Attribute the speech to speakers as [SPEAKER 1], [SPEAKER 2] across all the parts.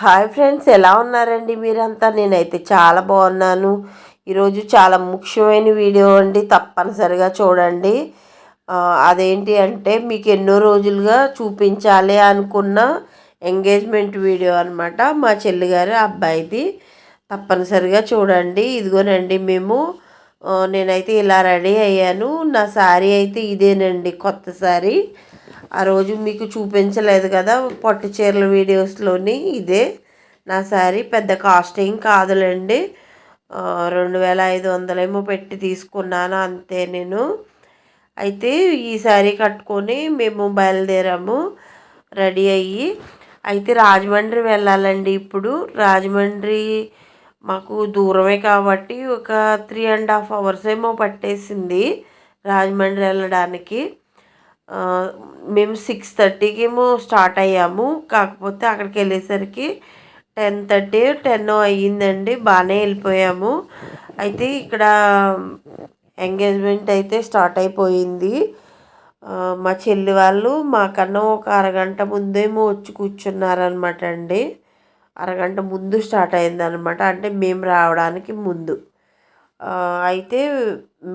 [SPEAKER 1] Hi friends ఎలా ఉన్నారండి మీరంతా? నేనైతే చాలా బాగున్నాను. ఈరోజు చాలా ముఖ్యమైన వీడియో అండి తప్పనిసరిగా చూడండి. అదేంటి అంటే మీకు ఎన్నో రోజులుగా చూపించాలి అనుకున్న ఎంగేజ్మెంట్ వీడియో అనమాట మా చెల్లిగారి అబ్బాయిది. తప్పనిసరిగా చూడండి. ఇదిగోనండి మేము నేనైతే ఇలా రెడీ అయ్యాను. నా శారీ అయితే ఇదేనండి కొత్త శారీ. ఆ రోజు మీకు చూపించలేదు కదా పట్టు చీరల వీడియోస్లోని ఇదే. నా శారీ పెద్ద కాస్ట్ ఏం కాదులేండి రెండు వేల ఐదు వందలేమో పెట్టి తీసుకున్నాను అంతే నేను. అయితే ఈ శారీ కట్టుకొని మేము బయలుదేరాము రెడీ అయ్యి. అయితే రాజమండ్రి వెళ్ళాలండి ఇప్పుడు. రాజమండ్రి మాకు దూరమే కాబట్టి ఒక త్రీ అండ్ హాఫ్ అవర్స్ ఏమో పట్టేసింది రాజమండ్రి వెళ్ళడానికి. మేము సిక్స్ థర్టీకి ఏమో స్టార్ట్ అయ్యాము. కాకపోతే అక్కడికి వెళ్ళేసరికి టెన్ థర్టీ టెన్ అయ్యిందండి. బాగానే వెళ్ళిపోయాము. అయితే ఇక్కడ ఎంగేజ్మెంట్ అయితే స్టార్ట్ అయిపోయింది. మా చెల్లి వాళ్ళు మాకన్నా ఒక అరగంట ముందేమో వచ్చి కూర్చున్నారనమాట అండి. అరగంట ముందు స్టార్ట్ అయిందనమాట అంటే మేము రావడానికి ముందు. అయితే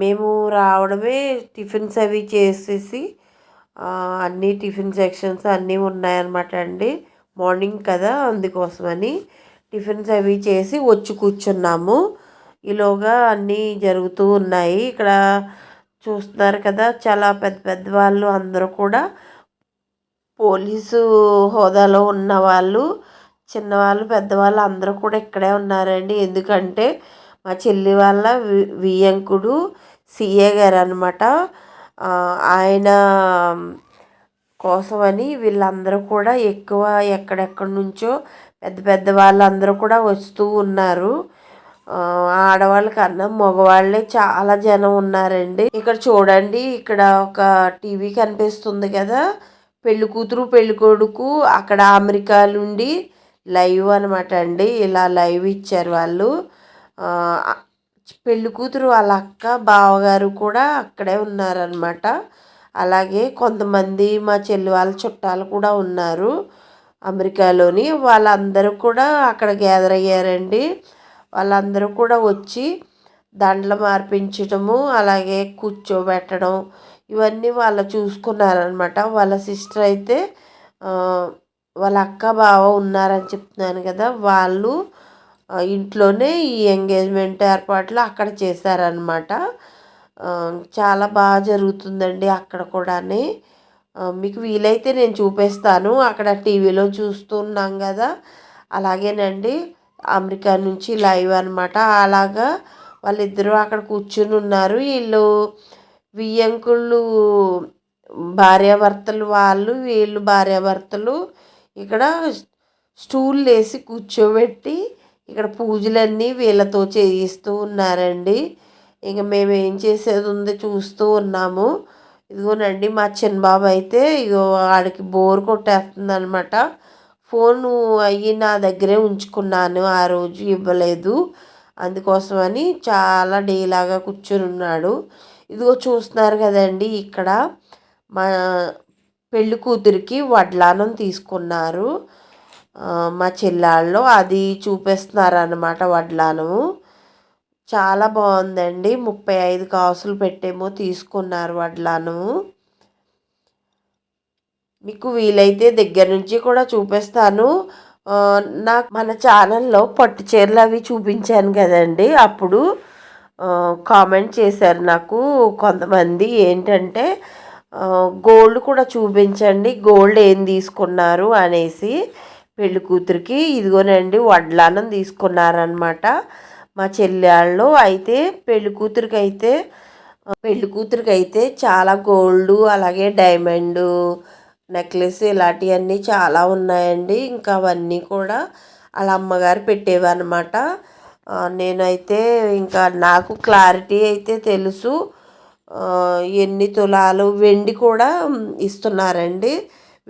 [SPEAKER 1] మేము రావడమే టిఫిన్స్ అవి చేసేసి అన్నీ టిఫిన్ సెక్షన్స్ అన్నీ ఉన్నాయన్నమాట అండి. మార్నింగ్ కదా అందుకోసమని టిఫిన్స్ అవి చేసి వచ్చి కూర్చున్నాము. ఈలోగా అన్నీ జరుగుతూ ఉన్నాయి. ఇక్కడ చూస్తున్నారు కదా చాలా పెద్ద పెద్ద వాళ్ళు అందరూ కూడా పోలీసు హోదాలో ఉన్న వాళ్ళు చిన్నవాళ్ళు పెద్దవాళ్ళు అందరూ కూడా ఇక్కడే ఉన్నారండి. ఎందుకంటే మా చెల్లి వాళ్ళ వి వియ్యంకుడు సిఏ గారు అనమాట ఆయన కోసమని వీళ్ళందరూ కూడా ఎక్కువ ఎక్కడెక్కడి నుంచో పెద్ద పెద్ద వాళ్ళందరూ కూడా వస్తూ ఉన్నారు. ఆడవాళ్ళ కన్నా మగవాళ్ళే చాలా జనం ఉన్నారండి. ఇక్కడ చూడండి ఇక్కడ ఒక టీవీ కనిపిస్తుంది కదా. పెళ్ళి కూతురు పెళ్ళి కొడుకు అక్కడ అమెరికా నుండి లైవ్ అనమాట అండి. ఇలా లైవ్ ఇచ్చారు వాళ్ళు. ఆ, పెళ్ళి కూతురు వాళ్ళ అక్క బావగారు కూడా అక్కడే ఉన్నారనమాట అలాగే కొంతమంది మా చెల్లి వాళ్ళ చుట్టాలు కూడా ఉన్నారు. అమెరికాలోని వాళ్ళందరూ కూడా అక్కడ గ్యాదర్ అయ్యారండి. వాళ్ళందరూ కూడా వచ్చి దండలు మార్పించడము అలాగే కూర్చోబెట్టడం ఇవన్నీ వాళ్ళు చూసుకున్నారనమాట వాళ్ళ సిస్టర్ అయితే వాళ్ళ అక్క బావ ఉన్నారని చెప్తున్నాను కదా వాళ్ళు ఇంట్లోనే ఈ ఎంగేజ్మెంట్ ఏర్పాట్లు అక్కడ చేశారనమాట చాలా బాగా జరుగుతుందండి అక్కడ కూడాని. మీకు వీలైతే నేను చూపిస్తాను. అక్కడ టీవీలో చూస్తున్నాం కదా. అలాగేనండి. అమెరికా నుంచి లైవ్ అనమాట అలాగా వాళ్ళిద్దరూ అక్కడ కూర్చుని ఉన్నారు. వీళ్ళు వియ్యంకుళ్ళు భార్యాభర్తలు వాళ్ళు వీళ్ళు భార్యాభర్తలు ఇక్కడ స్టూల్ వేసి కూర్చోబెట్టి ఇక్కడ పూజలన్నీ వీళ్ళతో చేయిస్తూ ఉన్నారండి. ఇంక మేము ఏం చేసేది ఉంది చూస్తూ ఉన్నాము. ఇదిగోనండి మా చిన్న బాబు అయితే ఇగో ఆడికి బోర్ కొట్టేస్తుంది అనమాట ఫోను అయ్యి నా దగ్గరే ఉంచుకున్నాను ఆ రోజు ఇవ్వలేదు. అందుకోసమని చాలా డేలాగా కూర్చొని ఉన్నాడు ఇదిగో చూస్తున్నారు కదండి ఇక్కడ మా పెళ్ళి కూతురికి వడ్లానం తీసుకున్నారు. మా చెల్లాళ్ళు అది చూపిస్తున్నారు అన్నమాట వడ్లానము చాలా బాగుందండి. ముప్పై ఐదు కాసులు పెట్టేమో తీసుకున్నారు వడ్లానము మీకు వీలైతే దగ్గర నుంచి కూడా చూపిస్తాను. నాకు మన ఛానల్లో పట్టు చీరలు అవి చూపించాను కదండి. అప్పుడు కామెంట్ చేశారు నాకు కొంతమంది ఏంటంటే గోల్డ్ కూడా చూపించండి గోల్డ్ ఏం తీసుకున్నారు అనేసి. పెళ్ళి కూతురికి ఇదిగోనండి వడ్లానం తీసుకున్నారనమాట మా చెల్లెళ్ళు. అయితే పెళ్ళి కూతురికి అయితే పెళ్ళి కూతురికి అయితే చాలా గోల్డ్ అలాగే డైమండ్ నెక్లెస్ ఇలాంటివన్నీ చాలా ఉన్నాయండి. ఇంకా అవన్నీ కూడా వాళ్ళ అమ్మగారు పెట్టేవన్నమాట. నేనైతే ఇంకా నాకు క్లారిటీ అయితే తెలుసు. ఎన్ని తులాలు వెండి కూడా ఇస్తున్నారండి.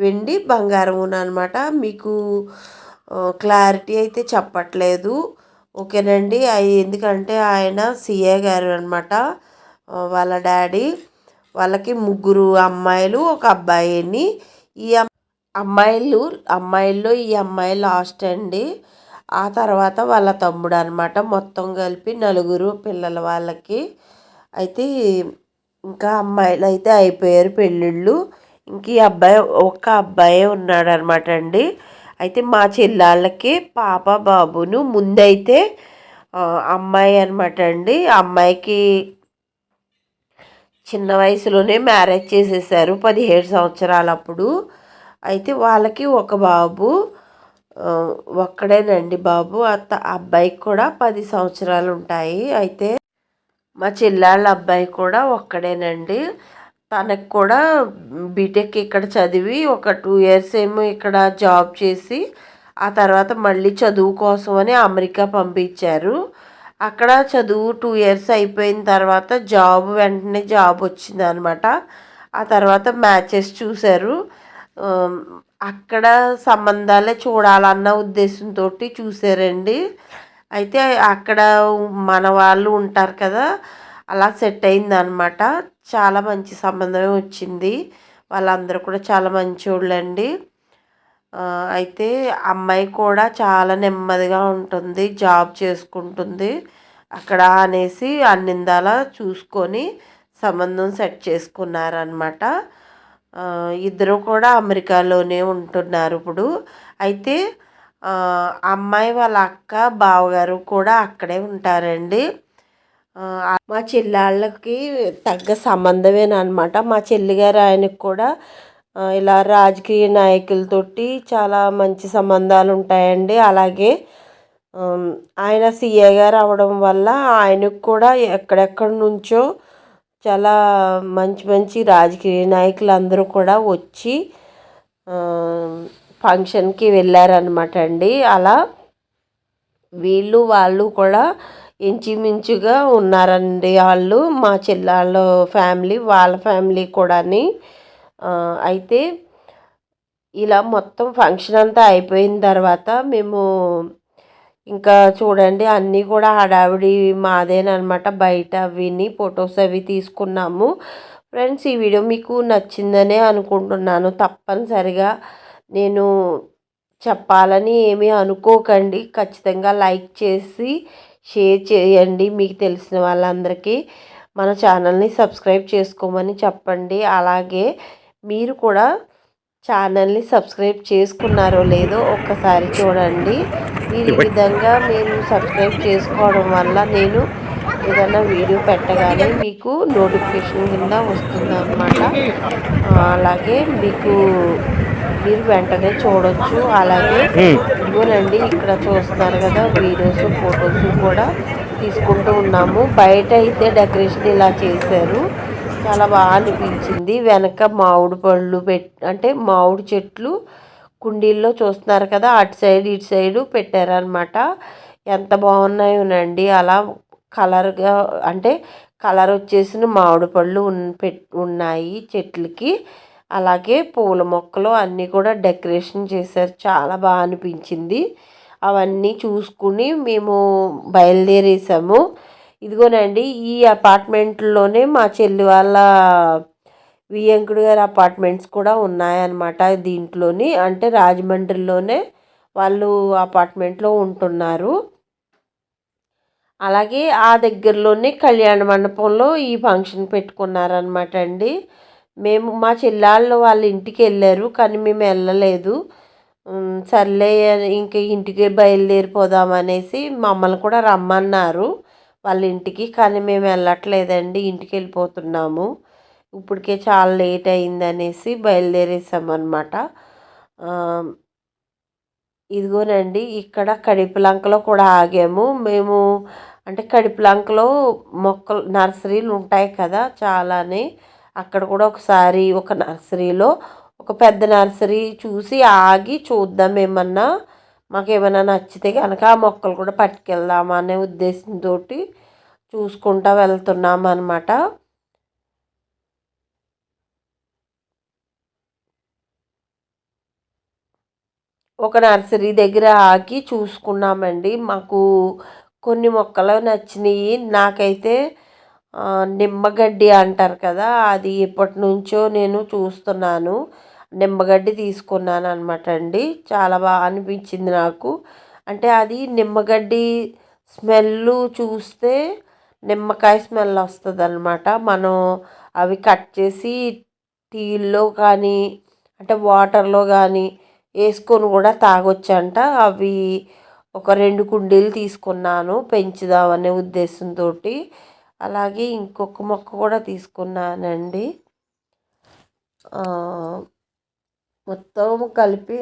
[SPEAKER 1] వెండి బంగారం అనమాట మీకు క్లారిటీ అయితే చెప్పట్లేదు. ఓకేనండి. అవి ఎందుకంటే ఆయన సిఏ గారు అనమాట వాళ్ళ డాడీ. వాళ్ళకి ముగ్గురు అమ్మాయిలు ఒక అబ్బాయిని. ఈ అమ్- అమ్మాయిలు అమ్మాయిల్లో ఈ అమ్మాయి లాస్ట్ అండి. ఆ తర్వాత వాళ్ళ తమ్ముడు అనమాట మొత్తం కలిపి నలుగురు పిల్లల వాళ్ళకి. అయితే ఇంకా అమ్మాయిలు అయితే అయిపోయారు పెళ్ళిళ్ళు. ఇంక ఈ అబ్బాయి ఒక్క అబ్బాయే ఉన్నాడు అనమాట అండి. అయితే మా చెల్లాళ్ళకి పాప బాబును ముందైతే అమ్మాయి అనమాట అండి. అమ్మాయికి చిన్న వయసులోనే మ్యారేజ్ చేసేసారు పదిహేడు సంవత్సరాలప్పుడు. అయితే వాళ్ళకి ఒక బాబు ఒక్కడేనండి బాబు. అత్త అబ్బాయికి కూడా పది సంవత్సరాలు ఉంటాయి అయితే మా చెల్లాళ్ళ అబ్బాయి కూడా ఒక్కడేనండి. తనకు కూడా బీటెక్ ఇక్కడ చదివి ఒక టూ ఇయర్స్ ఏమో ఇక్కడ జాబ్ చేసి ఆ తర్వాత మళ్ళీ చదువు కోసం అని అమెరికా పంపించారు. అక్కడ చదువు టూ ఇయర్స్ అయిపోయిన తర్వాత జాబ్ వెంటనే జాబ్ వచ్చింది అనమాట ఆ తర్వాత మ్యాచెస్ చూశారు. అక్కడ సంబంధాలే చూడాలన్న ఉద్దేశంతో చూసారండి అయితే అక్కడ మన వాళ్ళు ఉంటారు కదా అలా సెట్ అయింది అనమాట చాలా మంచి సంబంధమే వచ్చింది. వాళ్ళందరూ కూడా చాలా మంచోళ్ళండి. అయితే అమ్మాయి కూడా చాలా నెమ్మదిగా ఉంటుంది జాబ్ చేసుకుంటుంది. అక్కడ అనేసి అన్నిందాల చూసుకొని సంబంధం సెట్ చేసుకున్నారనమాట ఇద్దరు కూడా అమెరికాలోనే ఉంటున్నారు ఇప్పుడు. అయితే అమ్మాయి వాళ్ళ అక్క బావగారు కూడా అక్కడే ఉంటారండి. మా చెల్లాళ్ళకి తగ్గ సంబంధమేనమాట మా చెల్లిగారు ఆయనకు కూడా ఇలా రాజకీయ నాయకులతోటి చాలా మంచి సంబంధాలు ఉంటాయండి అలాగే ఆయన సీఏ గారు అవడం వల్ల ఆయనకు కూడా ఎక్కడెక్కడి నుంచో చాలా మంచి మంచి రాజకీయ నాయకులు అందరూ కూడా వచ్చి ఫంక్షన్కి వెళ్ళారనమాట అండి. అలా వీళ్ళు వాళ్ళు కూడా ఇంచుమించుగా ఉన్నారండి వాళ్ళు. మా చెల్లాళ్ళ ఫ్యామిలీ వాళ్ళ ఫ్యామిలీ కూడాని. అయితే ఇలా మొత్తం ఫంక్షన్ అంతా అయిపోయిన తర్వాత మేము ఇంకా చూడండి అన్నీ కూడా హడావిడి మాదేనమాట బయట విని ఫొటోస్ అవి తీసుకున్నాము. ఫ్రెండ్స్ ఈ వీడియో మీకు నచ్చిందనే అనుకుంటున్నాను. తప్పనిసరిగా నేను చెప్పాలని ఏమీ అనుకోకండి. ఖచ్చితంగా లైక్ చేసి షేర్ చేయండి మీకు తెలిసిన వాళ్ళందరికీ. మన ఛానల్ని సబ్స్క్రైబ్ చేసుకోమని చెప్పండి. అలాగే మీరు కూడా ఛానల్ని సబ్స్క్రైబ్ చేసుకున్నారో లేదో ఒక్కసారి చూడండి. మీరు ఈ విధంగా మీరు సబ్స్క్రైబ్ చేసుకోవడం వల్ల నేను ఏదైనా వీడియో పెట్టగానే మీకు నోటిఫికేషన్ కింద వస్తుందన్నమాట. అలాగే మీకు మీరు వెంటనే చూడొచ్చు. అలాగే ఇదిగోనండి ఇక్కడ చూస్తున్నారు కదా వీడియోస్ ఫొటోస్ కూడా తీసుకుంటూ ఉన్నాము. బయట అయితే డెకరేషన్ ఇలా చేశారు. చాలా బాగా అనిపించింది. వెనక మామిడి పళ్ళు పెట్ అంటే మామిడి చెట్లు కుండీల్లో చూస్తున్నారు కదా అటు సైడ్ ఇటు సైడు పెట్టారనమాట ఎంత బాగున్నాయోనండి. అలా కలర్గా అంటే కలర్ వచ్చేసిన మామిడి పళ్ళు ఉన్నాయి చెట్లకి. అలాగే పూల మొక్కలు అన్నీ కూడా డెకరేషన్ చేశారు. చాలా బాగా అనిపించింది. అవన్నీ చూసుకుని మేము బయలుదేరేసాము. ఇదిగోనండి ఈ అపార్ట్మెంట్లోనే మా చెల్లి వాళ్ళ వియంకుడు గారి అపార్ట్మెంట్స్ కూడా ఉన్నాయన్నమాట దీంట్లోని. అంటే రాజమండ్రిలోనే వాళ్ళు అపార్ట్మెంట్లో ఉంటున్నారు. అలాగే ఆ దగ్గరలోనే కళ్యాణ మండపంలో ఈ ఫంక్షన్ పెట్టుకున్నారనమాట అండి. మేము మా చెల్లాళ్ళు వాళ్ళ ఇంటికి వెళ్ళారు కానీ మేము వెళ్ళలేదు. సర్లే ఇంక ఇంటికి బయలుదేరిపోదాం అనేసి మమ్మల్ని కూడా రమ్మన్నారు వాళ్ళ ఇంటికి కానీ మేము వెళ్ళట్లేదండి ఇంటికి వెళ్ళిపోతున్నాము. ఇప్పటికే చాలా లేట్ అయింది అనేసి బయలుదేరేసామన్నమాట ఇదిగోనండి ఇక్కడ కడిపిలంకలో కూడా ఆగాము. మేము అంటే కడిపిలంకలో మొక్కలు నర్సరీలు ఉంటాయి కదా చాలానే. అక్కడ కూడా ఒకసారి ఒక నర్సరీలో ఒక పెద్ద నర్సరీ చూసి ఆగి చూద్దాం ఏమన్నా. మాకేమైనా నచ్చితే కనుక ఆ మొక్కలు కూడా పట్టుకెళ్దామా అనే ఉద్దేశంతో చూసుకుంటా వెళ్తున్నాం అనమాట ఒక నర్సరీ దగ్గర ఆగి చూసుకున్నామండి. మాకు కొన్ని మొక్కలు నచ్చినాయి. నాకైతే నిమ్మగడ్డి అంటారు కదా అది ఎప్పటి నుంచో నేను చూస్తున్నాను. నిమ్మగడ్డి తీసుకున్నాను అనమాట అండి. చాలా బాగా అనిపించింది నాకు. అంటే అది నిమ్మగడ్డి స్మెల్ చూస్తే నిమ్మకాయ స్మెల్ వస్తుంది అనమాట మనం అవి కట్ చేసి టీల్లో కానీ అంటే వాటర్లో కానీ వేసుకొని కూడా తాగొచ్చంట. అవి ఒక రెండు కుండీలు తీసుకున్నాను పెంచుదామనే ఉద్దేశంతో అలాగే ఇంకొక మొక్క కూడా తీసుకున్నానండి. మొత్తం కలిపి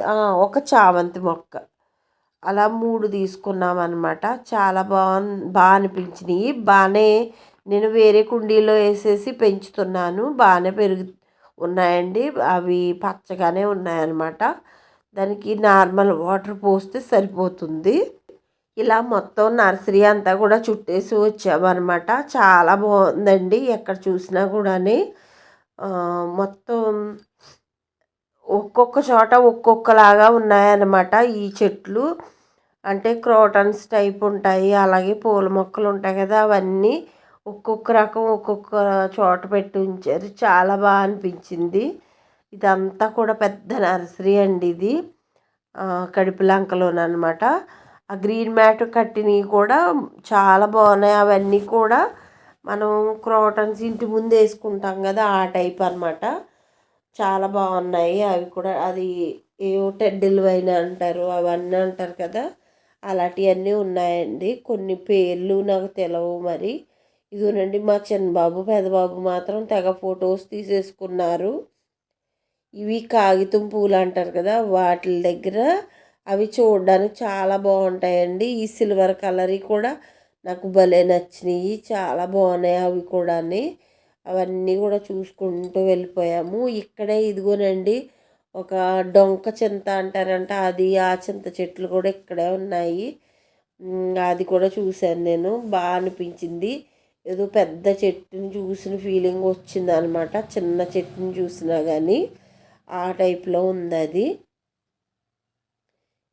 [SPEAKER 1] ఒక చామంతి మొక్క. అలా మూడు తీసుకున్నాం అనమాట చాలా బాగు బాగా అనిపించినాయి. బాగానే నేను వేరే కుండీలో వేసేసి పెంచుతున్నాను. బాగానే పెరుగు ఉన్నాయండి. అవి పచ్చగానే ఉన్నాయన్నమాట. దానికి నార్మల్ వాటర్ పోస్తే సరిపోతుంది. ఇలా మొత్తం నర్సరీ అంతా కూడా చుట్టేసి వచ్చామన్నమాట. చాలా బాగుందండి ఎక్కడ చూసినా కూడా మొత్తం ఒక్కొక్క చోట ఒక్కొక్కలాగా ఉన్నాయన్నమాట ఈ చెట్లు. అంటే క్రోటన్స్ టైప్ ఉంటాయి అలాగే పూల మొక్కలు ఉంటాయి కదా అవన్నీ ఒక్కొక్క రకం ఒక్కొక్క చోట పెట్టి ఉంచారు. చాలా బాగా అనిపించింది. ఇదంతా కూడా పెద్ద నర్సరీ అండి ఇది. కడిపిలంకలోనమాట ఆ గ్రీన్ మ్యాట్ కట్టినవి కూడా చాలా బాగున్నాయి. అవన్నీ కూడా మనం క్రోటన్స్ ఇంటి ముందు వేసుకుంటాం కదా ఆ టైప్ అనమాట చాలా బాగున్నాయి. అవి కూడా అది ఏవో టెడ్డిలు వైన్ అంటారు అవన్నీ అంటారు కదా. అలాంటివన్నీ ఉన్నాయండి. కొన్ని పేర్లు నాకు తెలవు మరి. ఇదిగోనండి మా చిన్నబాబు పెదబాబు మాత్రం తెగ ఫొటోస్ తీసేసుకున్నారు. ఇవి కాగితం పూలు అంటారు కదా వాటి దగ్గర అవి చూడడానికి చాలా బాగుంటాయండి. ఈ సిల్వర్ కలర్ కూడా నాకు భలే నచ్చినాయి. చాలా బాగున్నాయి అవి కూడా అవన్నీ కూడా చూసుకుంటూ వెళ్ళిపోయాము. ఇక్కడే ఇదిగోనండి ఒక డొంక చింత అంటారంట అది ఆ చింత చెట్లు కూడా ఇక్కడే ఉన్నాయి. అది కూడా చూశాను నేను. బాగా అనిపించింది. ఏదో పెద్ద చెట్టుని చూసిన ఫీలింగ్ వచ్చింది అనమాట చిన్న చెట్టుని చూసినా కానీ ఆ టైప్లో ఉంది అది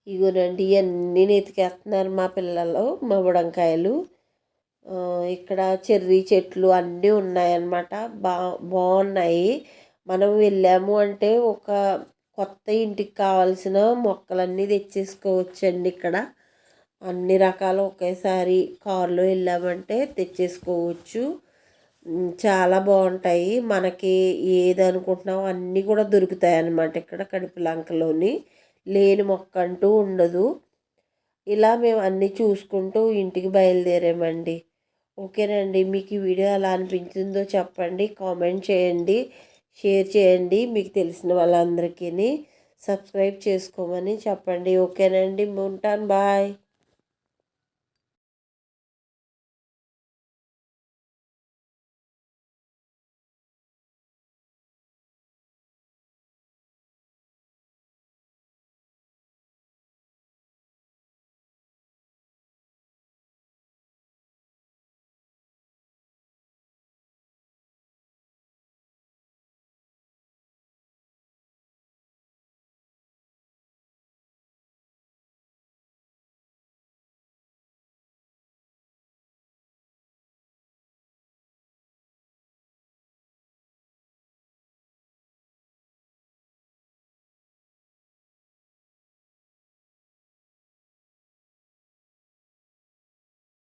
[SPEAKER 1] ఇగోనండి ఇవన్నీ నెతికేస్తున్నారు మా పిల్లలు మా బుడంకాయలు ఇక్కడ చెర్రీ చెట్లు అన్నీ ఉన్నాయన్నమాట. బా బాగున్నాయి. మనం వెళ్ళాము అంటే ఒక కొత్త ఇంటికి కావాల్సిన మొక్కలన్నీ తెచ్చేసుకోవచ్చండి ఇక్కడ. అన్ని రకాలు ఒకేసారి కారులో వెళ్ళామంటే తెచ్చేసుకోవచ్చు. చాలా బాగుంటాయి. మనకి ఏది అనుకుంటున్నామో అన్నీ కూడా దొరుకుతాయి అన్నమాట ఇక్కడ కడుపులంకలోని లేని మొక్క అంటూ ఉండదు. ఇలా మేము అన్నీ చూసుకుంటూ ఇంటికి బయలుదేరామండి. ఓకేనండి మీకు ఈ వీడియో ఎలా అనిపించిందో చెప్పండి. కామెంట్ చేయండి షేర్ చేయండి. మీకు తెలిసిన వాళ్ళందరికీ సబ్స్క్రైబ్ చేసుకోమని చెప్పండి. ఓకేనండి ఉంటాను. బాయ్.